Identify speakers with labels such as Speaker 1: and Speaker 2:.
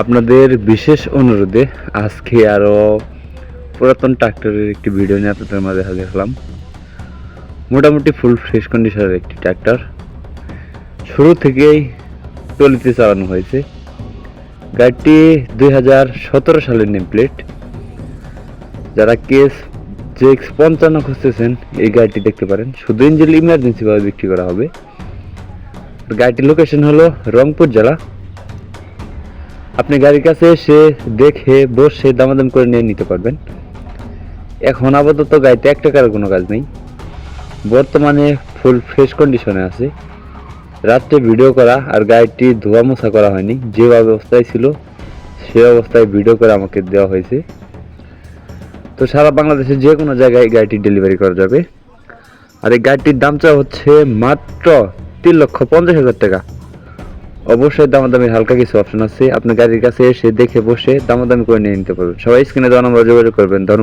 Speaker 1: আপনাদের বিশেষ অনুরোধে আজকে আরও পুরাতন ট্রাক্টরের একটি ভিডিও নিয়ে আপনাদের মাঝে হাজির হলাম। মোটামুটি ফুল ফ্রেশ কন্ডিশনের একটি ট্রাক্টর। শুরু থেকেই টলিতে চালানো হয়েছে। গাড়িটি দুই হাজার সতেরো সালের নেম প্লেট যারা কেস যে এক্স পঞ্চান্ন খুঁজতেছেন, এই গাড়িটি দেখতে পারেন। শুধু ইঞ্জিন ইমার্জেন্সিভাবে বিক্রি করা হবে। গাড়িটির লোকেশন হলো রংপুর জেলা। আপনি গাড়ির কাছে এসে দেখে, বসে, দামাদাম করে নিয়ে নিতে পারবেন। এখন আপাতত গাড়িতে এক টাকার কোনো কাজ নেই। বর্তমানে ফুল ফ্রেশ কন্ডিশনে আছে। রাত্রে ভিডিও করা আর গাড়িটি ধোয়া মোছা করা হয়নি। যে অবস্থায় ছিল, সে অবস্থায় ভিডিও করে আমাকে দেওয়া হয়েছে। তো সারা বাংলাদেশে যে কোনো জায়গায় গাড়িটি ডেলিভারি করা যাবে। আর এই গাড়িটির দাম চাওয়া হচ্ছে মাত্র তিন লক্ষ পঞ্চাশ হাজার টাকা। অবশ্যই দামাদামির হালকা কিছু অপশন আছে। আপনি গাড়ির কাছে এসে দেখে বসে দামাদামি করে নিয়ে নিতে পারবেন। সবাই স্ক্রিনে দেওয়া নম্বর যোগাযোগ করবেন। ধন্যবাদ।